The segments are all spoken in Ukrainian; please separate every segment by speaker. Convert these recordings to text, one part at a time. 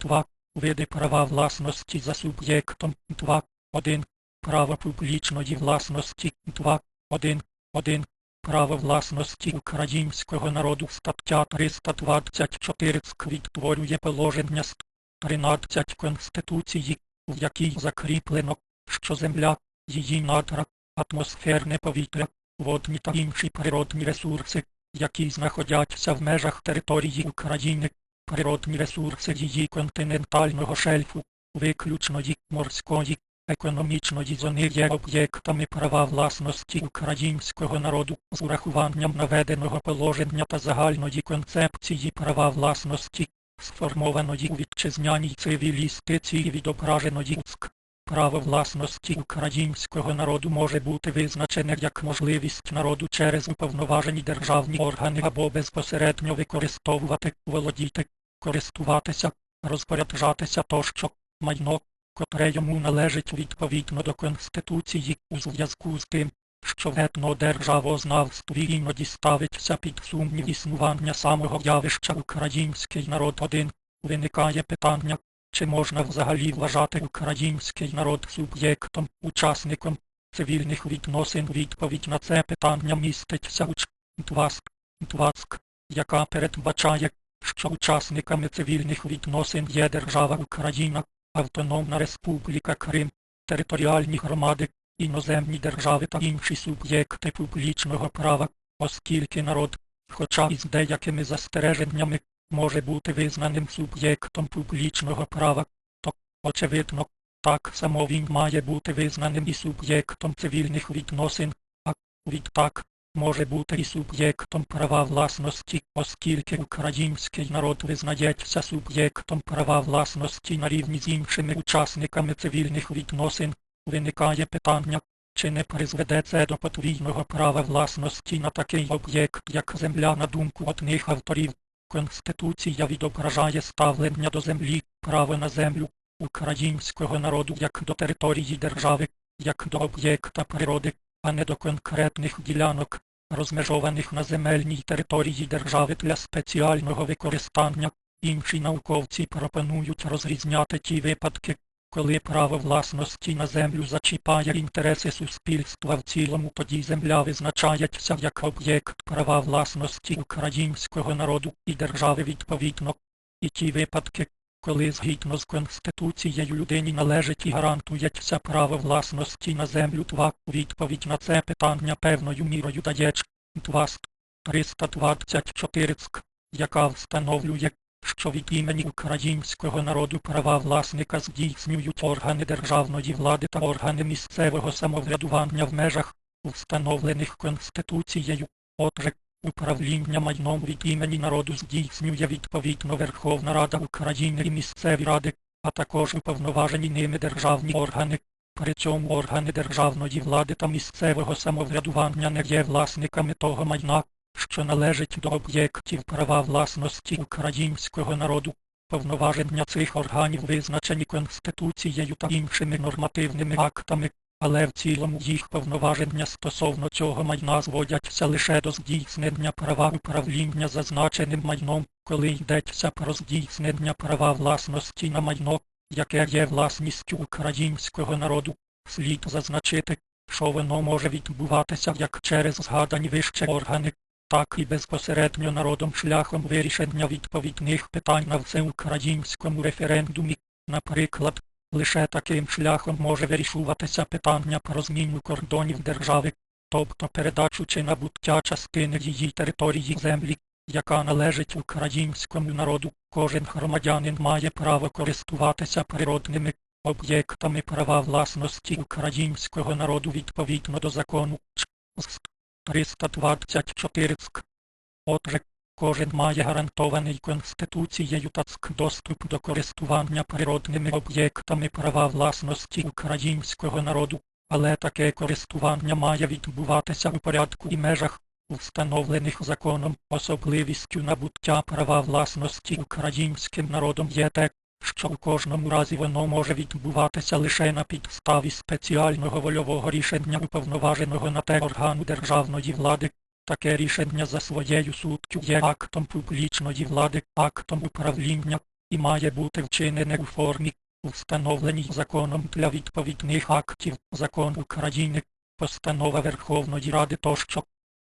Speaker 1: 2. Види права власності за суб'єктом 2. 1. Право публічної власності 2. 1. 1. Право власності українського народу стаття 324 СК відтворює положення ст. 13 Конституції, в якій закріплено, що земля, її надра, атмосферне повітря, водні та інші природні ресурси, які знаходяться в межах території України, природні ресурси її континентального шельфу, виключної морської, економічної зони є об'єктами права власності українського народу з урахуванням наведеного положення та загальної концепції права власності, сформованої у вітчизняній цивілістиції відображеної УСК. Право власності українського народу може бути визначене як можливість народу через уповноважені державні органи або безпосередньо використовувати, володіти, користуватися, розпоряджатися тощо, майно, котре йому належить відповідно до Конституції у зв'язку з тим, що в етнодержавознавстві іноді ставиться під сумнів існування самого явища український народ один, виникає питання, чи можна взагалі вважати український народ суб'єктом, учасником цивільних відносин? Відповідь на це питання міститься у ТВАСК, яка передбачає, що учасниками цивільних відносин є держава Україна, Автономна Республіка Крим, територіальні громади, іноземні держави та інші суб'єкти публічного права, оскільки народ, хоча із деякими застереженнями, може бути визнаним суб'єктом публічного права, то, очевидно, так само він має бути визнаним і суб'єктом цивільних відносин, а відтак може бути і суб'єктом права власності, оскільки український народ визнається суб'єктом права власності на рівні з іншими учасниками цивільних відносин, виникає питання, чи не призведе це до подвійного права власності на такий об'єкт, як земля на думку одних авторів. Конституція відображає ставлення до землі, право на землю, українського народу як до території держави, як до об'єкта природи, а не до конкретних ділянок, розмежованих на земельній території держави для спеціального використання. Інші науковці пропонують розрізняти ті випадки, коли право власності на землю зачіпає інтереси суспільства в цілому, тоді земля визначається як об'єкт права власності українського народу і держави відповідно. І ті випадки, коли згідно з Конституцією людині належить і гарантується право власності на землю 2. Відповідь на це питання певною мірою дає ЧТВАСТ 324 СК, яка встановлює, що від імені українського народу права власника здійснюють органи державної влади та органи місцевого самоврядування в межах, встановлених Конституцією. Отже, управління майном від імені народу здійснює відповідно Верховна Рада України і місцеві ради, а також уповноважені ними державні органи. При цьому органи державної влади та місцевого самоврядування не є власниками того майна, що належить до об'єктів права власності українського народу. Повноваження цих органів визначені Конституцією та іншими нормативними актами, але в цілому їх повноваження стосовно цього майна зводяться лише до здійснення права управління зазначеним майном, коли йдеться про здійснення права власності на майно, яке є власністю українського народу. Слід зазначити, що воно може відбуватися як через згадані вище органи, так і безпосередньо народом шляхом вирішення відповідних питань на всеукраїнському референдумі. Наприклад, лише таким шляхом може вирішуватися питання про зміну кордонів держави, тобто передачу чи набуття частини її території землі, яка належить українському народу. Кожен громадянин має право користуватися природними об'єктами права власності українського народу відповідно до закону ЧС 324 СК. Отже, кожен має гарантований Конституцією та доступ до користування природними об'єктами права власності українського народу, але таке користування має відбуватися у порядку і межах, встановлених законом, особливістю набуття права власності українським народом є те, що в кожному разі воно може відбуватися лише на підставі спеціального вольового рішення уповноваженого на те органу державної влади. Таке рішення за своєю суттю є актом публічної влади, актом управління, і має бути вчинене у формі, встановленій законом для відповідних актів закон України, постанова Верховної Ради тощо.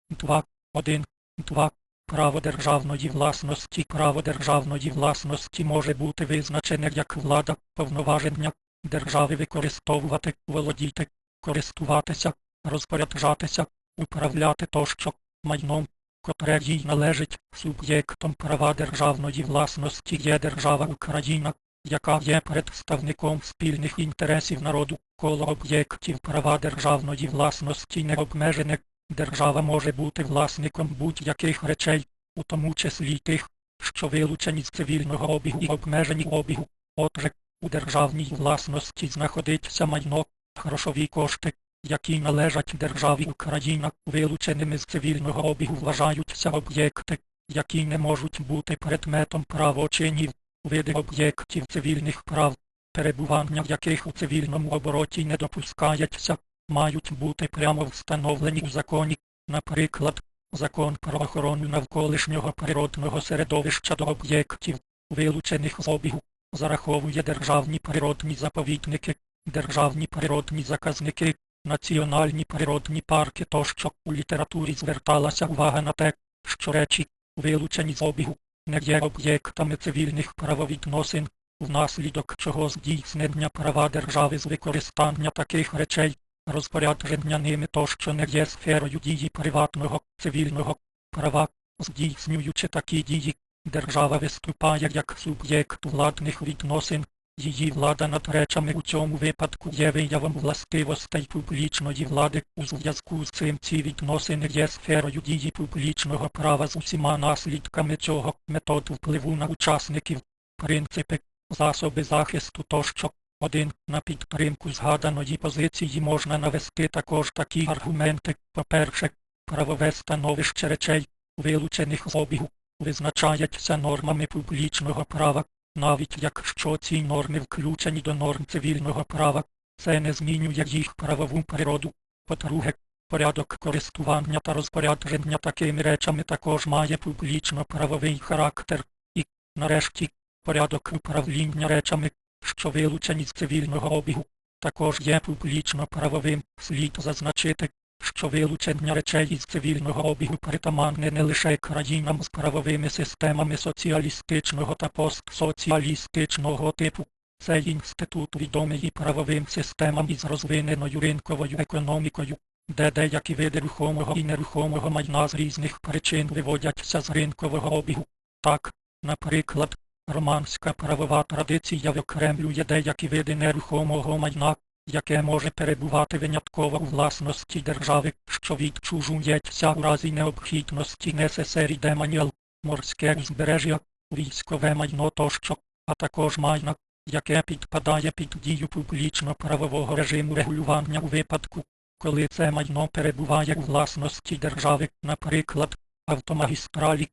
Speaker 1: 2. 1. 2. Право державної власності. Право державної власності може бути визначене як влада, повноваження держави використовувати, володіти, користуватися, розпоряджатися, управляти тощо майном, котре їй належить суб'єктом права державної власності є держава Україна, яка є представником спільних інтересів народу, коло об'єктів права державної власності не обмежене. Держава може бути власником будь-яких речей, у тому числі тих, що вилучені з цивільного обігу і обмежені обігу. Отже, у державній власності знаходиться майно, грошові кошти, які належать державі Україна, вилученими з цивільного обігу вважаються об'єкти, які не можуть бути предметом правочинів, види об'єктів цивільних прав, перебування яких у цивільному обороті не допускається, мають бути прямо встановлені у законі, наприклад, закон про охорону навколишнього природного середовища до об'єктів, вилучених з обігу, зараховує державні природні заповідники, державні природні заказники, національні природні парки тощо у літературі зверталася увага на те, що речі, вилучені з обігу, не є об'єктами цивільних правовідносин, внаслідок чого здійснення права держави з використання таких речей, розпорядження ними тощо не є сферою дії приватного, цивільного права, здійснюючи такі дії, держава виступає як суб'єкт владних відносин, Її влада над речами у цьому випадку є виявом властивостей публічної влади. У зв'язку з цим ці відносини є сферою дії публічного права з усіма наслідками цього метод впливу на учасників, принципи, засоби захисту тощо. Один на підтримку згаданої позиції можна навести також такі аргументи. По-перше, правове становище речей, вилучених з обігу, визначається нормами публічного права, навіть якщо ці норми включені до норм цивільного права, це не змінює їх правову природу. По-друге, порядок користування та розпорядження такими речами також має публічно-правовий характер. І, нарешті, порядок управління речами, що вилучені з цивільного обігу, також є публічно-правовим. Слід зазначити, що вилучення речей із цивільного обігу притаманне не лише країнам з правовими системами соціалістичного та постсоціалістичного типу. Цей інститут відомий правовим системам із розвиненою ринковою економікою, де деякі види рухомого і нерухомого майна з різних причин виводяться з ринкового обігу. Так, наприклад, романська правова традиція виокремлює деякі види нерухомого майна, яке може перебувати винятково у власності держави, що відчужується у разі необхідності necessary деманіал, морське узбережжя, військове майно тощо, а також майна, яке підпадає під дію публічно-правового режиму регулювання у випадку, коли це майно перебуває у власності держави, наприклад, автомагістралі.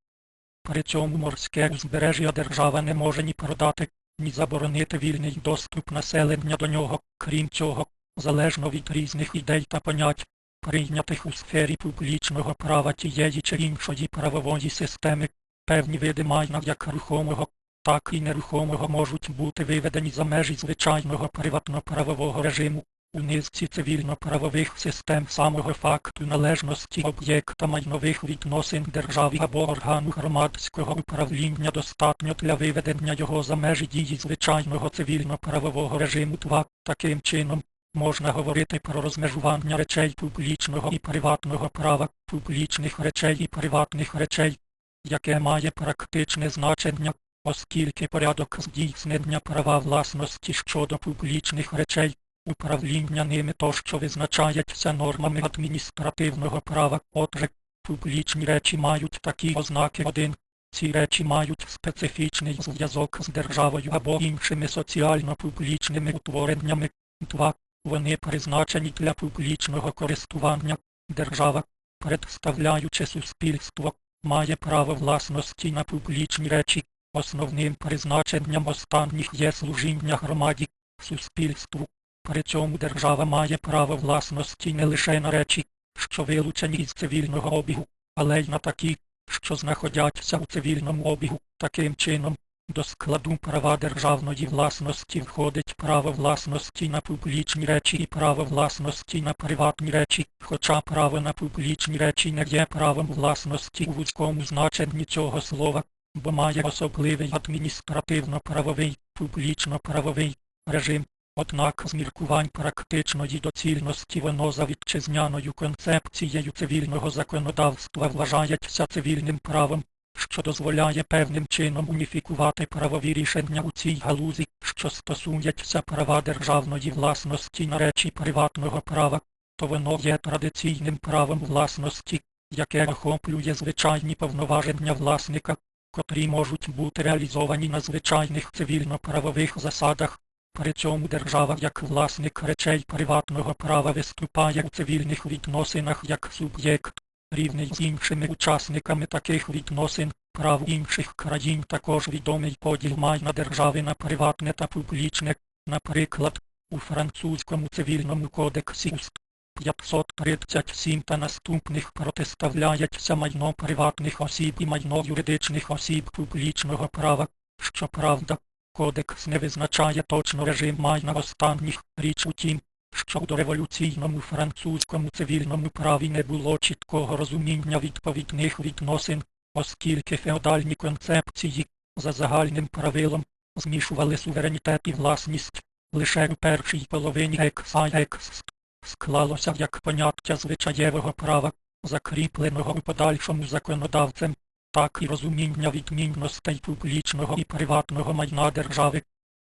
Speaker 1: При цьому морське узбережжя держава не може ні продати, ні заборонити вільний доступ населення до нього, крім цього, залежно від різних ідей та понять, прийнятих у сфері публічного права тієї чи іншої правової системи, певні види майна як рухомого, так і нерухомого можуть бути виведені за межі звичайного приватно-правового режиму. У низці цивільно-правових систем самого факту належності об'єкта майнових відносин держави або органу громадського управління достатньо для виведення його за межі дії звичайного цивільно-правового режиму 2. Таким чином, можна говорити про розмежування речей публічного і приватного права, публічних речей і приватних речей, яке має практичне значення, оскільки порядок здійснення права власності щодо публічних речей Управління ними тощо визначається нормами адміністративного права. Отже, публічні речі мають такі ознаки 1. Ці речі мають специфічний зв'язок з державою або іншими соціально-публічними утвореннями. 2. Вони призначені для публічного користування. Держава, представляючи суспільство, має право власності на публічні речі. Основним призначенням останніх є служіння громаді, суспільству. При цьому держава має право власності не лише на речі, що вилучені із цивільного обігу, але й на такі, що знаходяться у цивільному обігу. Таким чином, До складу права державної власності входить право власності на публічні речі і право власності на приватні речі, хоча право на публічні речі не є правом власності у вузькому значенні цього слова, бо має особливий адміністративно-правовий, публічно-правовий режим. Однак з міркувань практичної доцільності воно за вітчизняною концепцією цивільного законодавства вважається цивільним правом, що дозволяє певним чином уніфікувати правові рішення у цій галузі, що стосується права державної власності на речі приватного права, то воно є традиційним правом власності, яке охоплює звичайні повноваження власника, котрі можуть бути реалізовані на звичайних цивільно-правових засадах. При цьому держава як власник речей приватного права виступає у цивільних відносинах як суб'єкт, рівний з іншими учасниками таких відносин, прав інших країн. Також відомий поділ майна держави на приватне та публічне, наприклад, у французькому цивільному кодексі УСТ 537 та наступних протиставляється майно приватних осіб і майно юридичних осіб публічного права, щоправда, Кодекс не визначає точно режим майна останніх. Річ у тім, що у дореволюційному французькому цивільному праві не було чіткого розуміння відповідних відносин, оскільки феодальні концепції, за загальним правилом, змішували суверенітет і власність. Лише у першій половині екс склалося як поняття звичаєвого права, закріпленого у подальшому законодавцем, так і розуміння відмінностей публічного і приватного майна держави.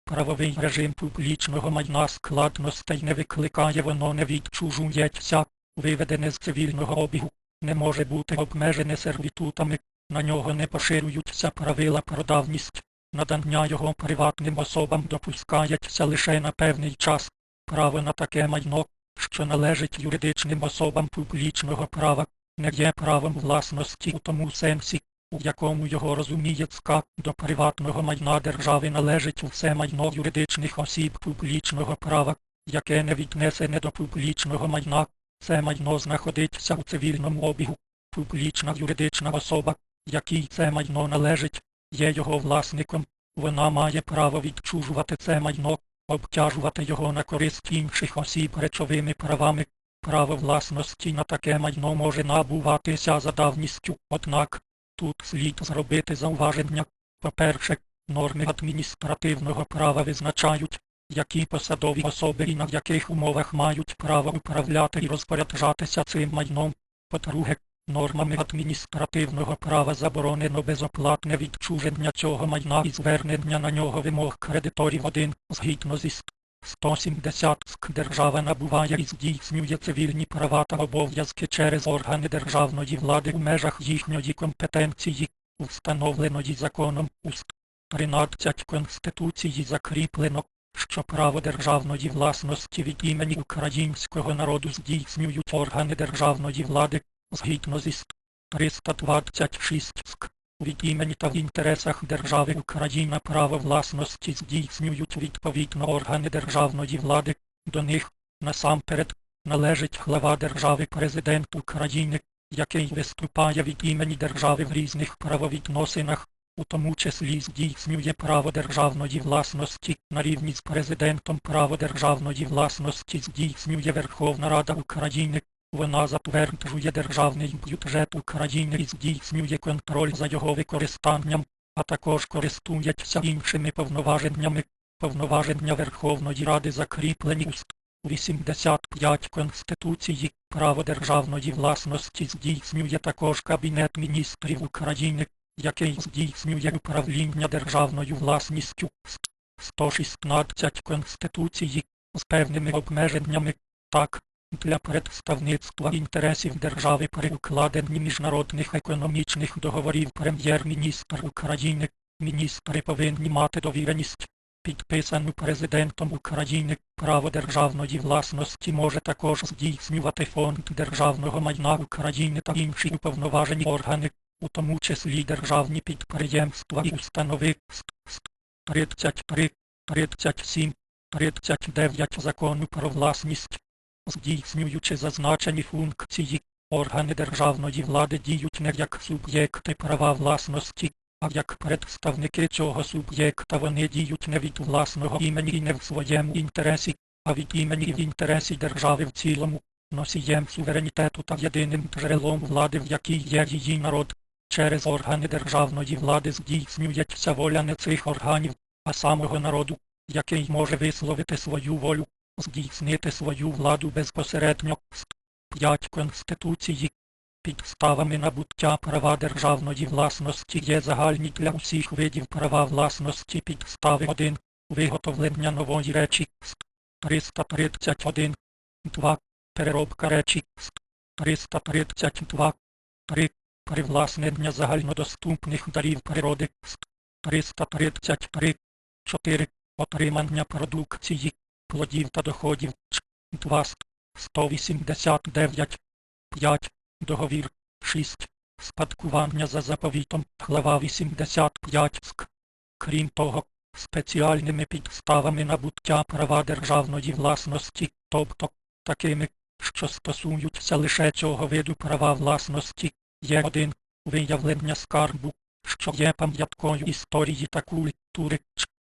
Speaker 1: Правовий режим публічного майна складностей не викликає, воно не відчужується, виведене з цивільного обігу, не може бути обмежене сервітутами, на нього не поширюються правила про давність, надання його приватним особам допускається лише на певний час. Право на таке майно, що належить юридичним особам публічного права, не є правом власності у тому сенсі, у якому його розуміє до приватного майна держави належить все майно юридичних осіб публічного права, яке не віднесене до публічного майна, це майно знаходиться у цивільному обігу. Публічна юридична особа, якій це майно належить, є його власником, вона має право відчужувати це майно, обтяжувати його на користь інших осіб речовими правами. Право власності на таке майно може набуватися за давністю, однак Тут слід зробити зауваження. По-перше, норми адміністративного права визначають, які посадові особи і на яких умовах мають право управляти і розпоряджатися цим майном. По-друге, нормами адміністративного права заборонено безоплатне відчуження цього майна і звернення на нього вимог кредиторів один згідно зі 170 СК держава набуває і здійснює цивільні права та обов'язки через органи державної влади у межах їхньої компетенції, встановленої законом УСТ. 13 Конституції закріплено, що право державної власності від імені українського народу здійснюють органи державної влади, згідно зі 326 СК. Від імені та в інтересах держави Україна право власності здійснюють відповідно органи державної влади, до них, насамперед, належить глава держави президент України, який виступає від імені держави в різних правовідносинах, у тому числі здійснює право державної власності на рівні з президентом право державної власності здійснює Верховна Рада України, вона затверджує державний бюджет України і здійснює контроль за його використанням, а також користується іншими повноваженнями. Повноваження Верховної Ради закріплені у 85 Конституції. Право державної власності здійснює також Кабінет міністрів України, який здійснює управління державною власністю. 116 Конституції з певними обмеженнями. Так, для представництва інтересів держави при укладенні міжнародних економічних договорів. Прем'єр-міністр України, міністри повинні мати довіреність, підписану президентом України. Право державної власності може також здійснювати фонд державного майна України та інші уповноважені органи, у тому числі державні підприємства і установи. 33, 37, 39 закону про власність здійснюючи зазначені функції, органи державної влади діють не як суб'єкти права власності, а як представники цього суб'єкта. Вони діють не від власного імені і не в своєму інтересі, а від імені і в інтересі держави в цілому, носієм суверенітету та єдиним джерелом влади, в якій є її народ. Через органи державної влади здійснюється воля не цих органів, а самого народу, який може висловити свою волю, здійснити свою владу безпосередньо. 5 Конституції. Підставами набуття права державної власності є загальні для усіх видів права власності підстави 1. Виготовлення нової речі 331. 2. Переробка речі 332. 3. Привласнення загальнодоступних дарів природи 333. 4. Отримання продукції, плодів та доходів 2. 189. 5. Договір 6. Спадкування за заповітом глава 85 СК. Крім того, спеціальними підставами набуття права державної власності, тобто такими, що стосуються лише цього виду права власності, є один виявлення скарбу, що є пам'яткою історії та культури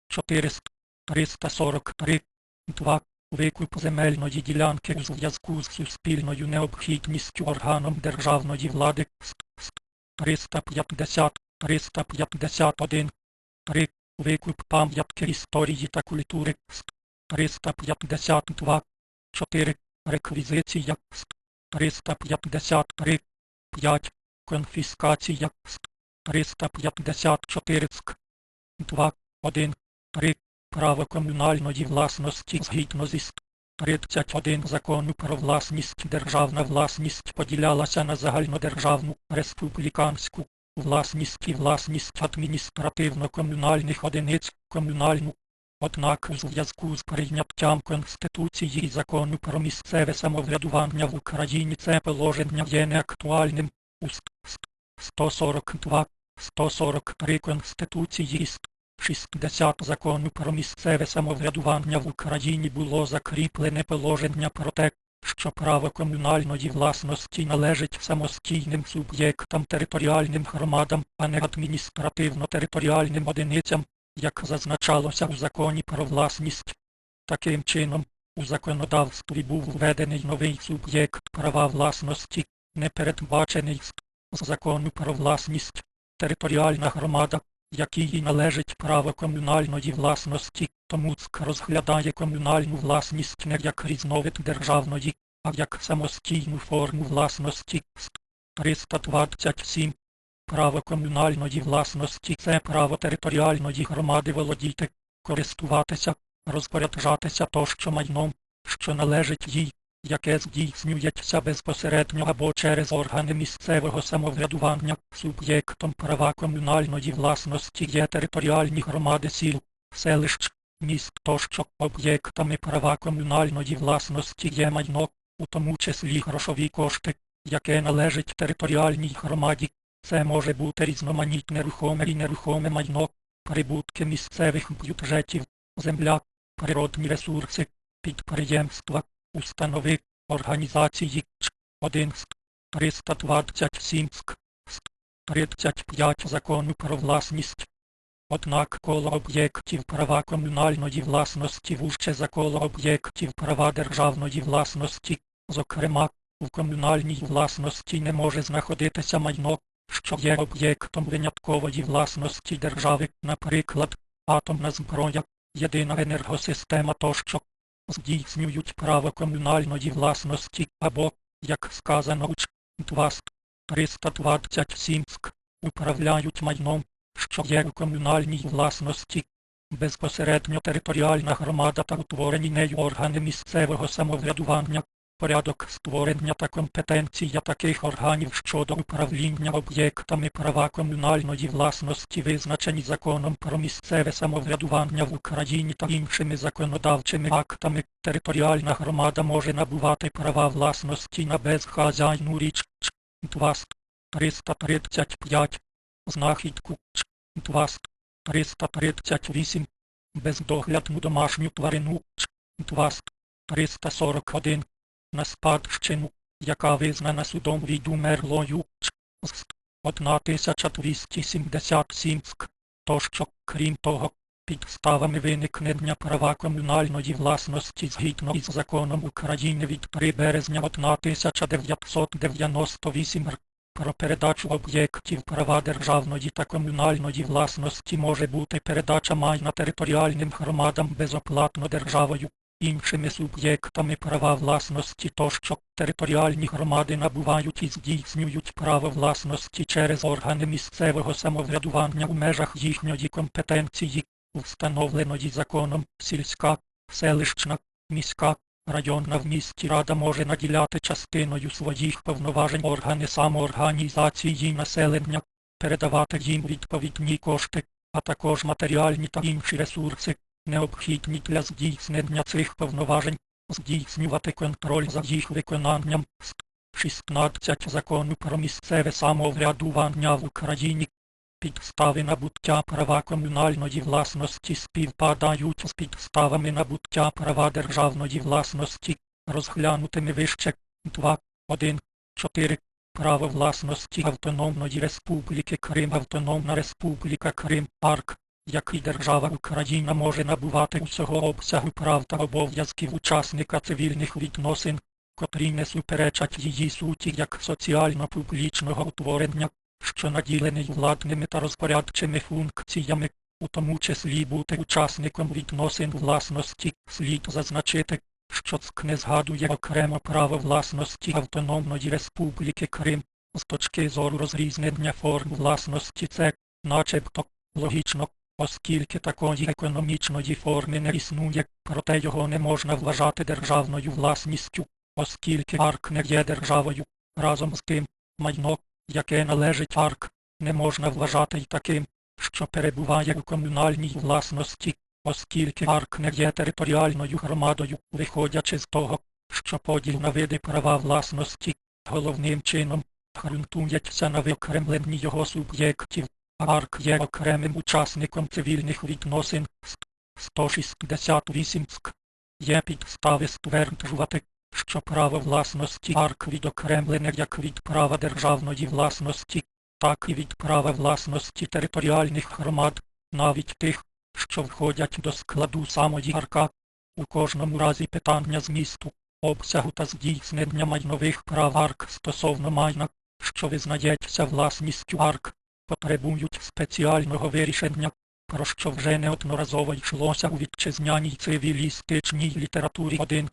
Speaker 1: 400 343 2. Викуп земельної ділянки у зв'язку з суспільною необхідністю органом державної влади 350 351 3. Викуп пам'ятки історії та культури 352 4. Реквізиція 353 5. Конфіскація 354 2. 1. 3. Право комунальної власності згідно зі 31 закону про власність державна власність поділялася на загальнодержавну, республіканську, власність і власність адміністративно-комунальних одиниць, комунальну. Однак у зв'язку з прийняттям Конституції і закону про місцеве самоврядування в Україні це положення є неактуальним. У 142, 143 Конституції 60 закону про місцеве самоврядування в Україні було закріплене положення про те, що право комунальної власності належить самостійним суб'єктам територіальним громадам, а не адміністративно-територіальним одиницям, як зазначалося у законі про власність. Таким чином, у законодавстві був введений новий суб'єкт права власності, не передбачений з закону про власність, територіальна громада, якій належить право комунальної власності, тому ЦК розглядає комунальну власність не як різновид державної, а як самостійну форму власності. 327. Право комунальної власності це право територіальної громади володіти, користуватися, розпоряджатися тощо майном, що належить їй, яке здійснюється безпосередньо або через органи місцевого самоврядування, суб'єктом права комунальної власності є територіальні громади сіл, селищ, міст тощо об'єктами права комунальної власності є майно, у тому числі грошові кошти, яке належить територіальній громаді. Це може бути різноманітне рухоме і нерухоме майно, прибутки місцевих бюджетів, земля, природні ресурси, підприємства, установи, організації, 1 327 35 закону про власність. Однак коло об'єктів права комунальної власності вужче за коло об'єктів права державної власності, зокрема, у комунальній власності не може знаходитися майно, що є об'єктом виняткової власності держави, наприклад, атомна зброя, єдина енергосистема тощо, здійснюють право комунальної власності або, як сказано у 327 ск, управляють майном, що є у комунальній власності, безпосередньо територіальна громада та утворені нею органи місцевого самоврядування, порядок створення та компетенція таких органів щодо управління об'єктами права комунальної власності визначені законом про місцеве самоврядування в Україні та іншими законодавчими актами, територіальна громада може набувати права власності на безхазяйну річ. 335 знахідку. 338 бездоглядну домашню тварину. 341 на спадщину, яка визнана судом відумерлою. 1277 ск. Тощо, крім того, підставами виникнення права комунальної власності згідно із законом України від 3 березня 1998 р. Про передачу об'єктів права державної та комунальної власності може бути передача майна територіальним громадам безоплатно державою, іншими суб'єктами права власності тощо територіальні громади набувають і здійснюють право власності через органи місцевого самоврядування у межах їхньої компетенції, встановленої законом сільська, селищна, міська, районна в місті рада може наділяти частиною своїх повноважень органи самоорганізації населення, передавати їм відповідні кошти, а також матеріальні та інші ресурси, необхідні для здійснення цих повноважень, здійснювати контроль за їх виконанням. Ст. 16 закону про місцеве самоврядування в Україні. Підстави набуття права комунальної власності співпадають з підставами набуття права державної власності, розглянутими вище 2, 1, 4. Право власності Автономної Республіки Крим Автономна Республіка Крим АРК, який держава Україна може набувати усього обсягу прав та обов'язків учасника цивільних відносин, котрі не суперечать її суті як соціально-публічного утворення, що наділений владними та розпорядчими функціями, у тому числі бути учасником відносин власності, слід зазначити, що ЦК не згадує окремо право власності Автономної Республіки Крим, з точки зору розрізнення форм власності це, начебто, логічно, оскільки такої економічної форми не існує, проте його не можна вважати державною власністю, оскільки АРК не є державою. Разом з тим, майно, яке належить АРК, не можна вважати й таким, що перебуває у комунальній власності, оскільки АРК не є територіальною громадою, виходячи з того, що поділ на види права власності головним чином ґрунтується на виокремленні його суб'єктів, АРК є окремим учасником цивільних відносин. Ст. 168 ск. Є підстави стверджувати, що право власності АРК відокремлене як від права державної власності, так і від права власності територіальних громад, навіть тих, що входять до складу самої АРКа. У кожному разі питання змісту, обсягу та здійснення майнових прав АРК стосовно майна, що визнається власністю АРК, потребують спеціального вирішення, про що вже неодноразово йшлося у вітчизняній цивілістичній літературі 1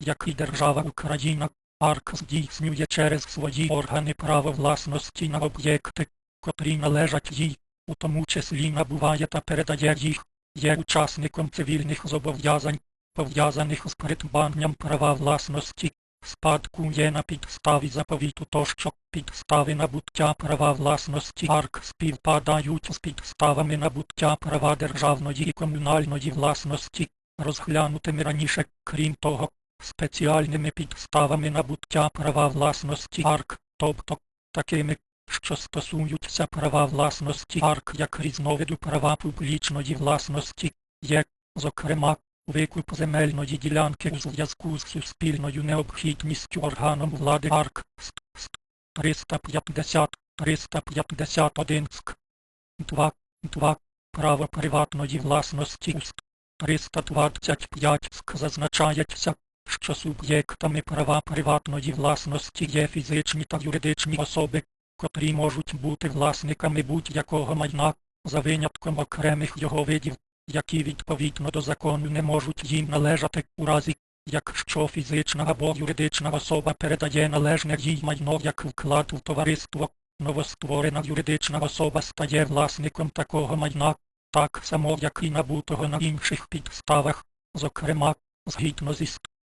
Speaker 1: як і держава Україна, АРК здійснює через свої органи право власності на об'єкти, котрі належать їй, у тому числі набуває та передає їх, є учасником цивільних зобов'язань, пов'язаних з придбанням права власності, спадку є на підставі заповіту тощо, підстави набуття права власності АРК співпадають з підставами набуття права державної і комунальної власності, розглянутими раніше, крім того, спеціальними підставами набуття права власності АРК, тобто такими, що стосуються права власності АРК як різновиду права публічної власності, є, зокрема, викуп земельної ділянки у зв'язку з суспільною необхідністю органом влади АРК ст, ст, 350 351 ск. 2, 2. Право приватної власності 325 ск. зазначається, що суб'єктами права приватної власності є фізичні та юридичні особи, котрі можуть бути власниками будь-якого майна, за винятком окремих його видів, які відповідно до закону не можуть їм належати у разі, якщо фізична або юридична особа передає належне їй майно як вклад у товариство, новостворена юридична особа стає власником такого майна, так само як і набутого на інших підставах, зокрема, згідно зі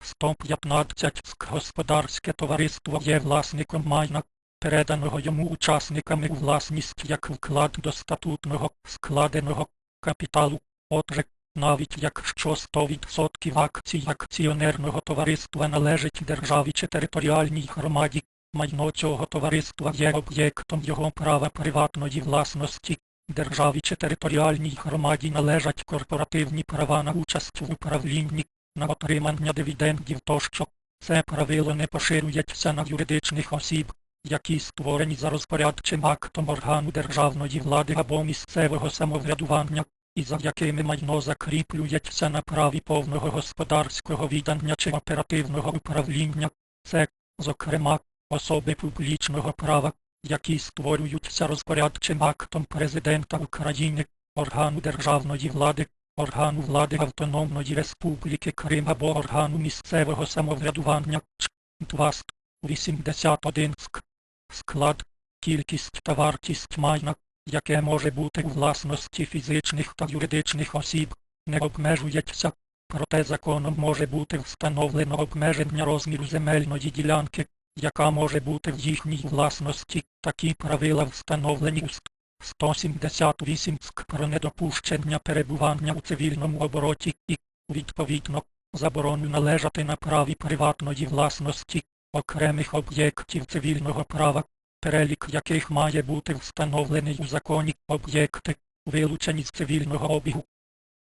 Speaker 1: 115 господарське товариство є власником майна, переданого йому учасниками у власність як вклад до статутного складеного капіталу. Отже, навіть якщо 100% акцій акціонерного товариства належить державі чи територіальній громаді, майно цього товариства є об'єктом його права приватної власності, державі чи територіальній громаді належать корпоративні права на участь в управлінні, на отримання дивідендів тощо. Це правило не поширюється на юридичних осіб, які створені за розпорядчим актом органу державної влади або місцевого самоврядування, і за якими майно закріплюється на праві повного господарського віддання чи оперативного управління, це, зокрема, особи публічного права, які створюються розпорядчим актом Президента України, органу державної влади, органу влади Автономної Республіки Крим або органу місцевого самоврядування ЧНТВАСТ 81 ск. Склад, кількість та вартість майна, яке може бути у власності фізичних та юридичних осіб, не обмежується, проте законом може бути встановлено обмеження розміру земельної ділянки, яка може бути в їхній власності. Такі правила встановлені у ст- 178 СК про недопущення перебування у цивільному обороті і, відповідно, заборону належати на праві приватної власності окремих об'єктів цивільного права, перелік яких має бути встановлений у законі об'єкти, вилучені з цивільного обігу.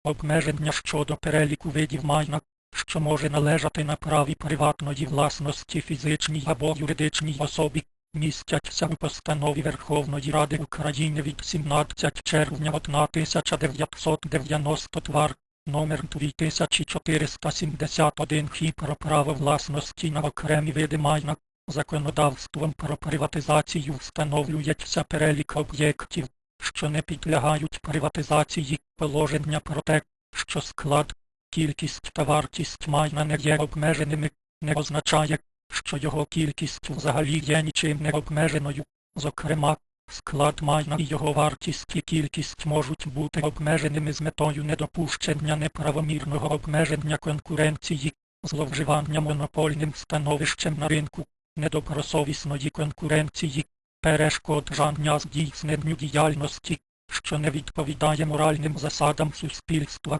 Speaker 1: Обмеження щодо переліку видів майна, що може належати на праві приватної власності фізичній або юридичній особі, містяться у постанові Верховної Ради України від 17 червня 1992 номер 2471 хі про право власності на окремі види майна. Законодавством про приватизацію встановлюється перелік об'єктів, що не підлягають приватизації, положення про те, що склад, кількість та вартість майна не є обмеженими, не означає, що його кількість взагалі є нічим не обмеженою. Зокрема, склад майна і його вартість і кількість можуть бути обмеженими з метою недопущення неправомірного обмеження конкуренції, зловживання монопольним становищем на ринку, недобросовісної конкуренції, перешкоджання здійсненню діяльності, що не відповідає моральним засадам суспільства,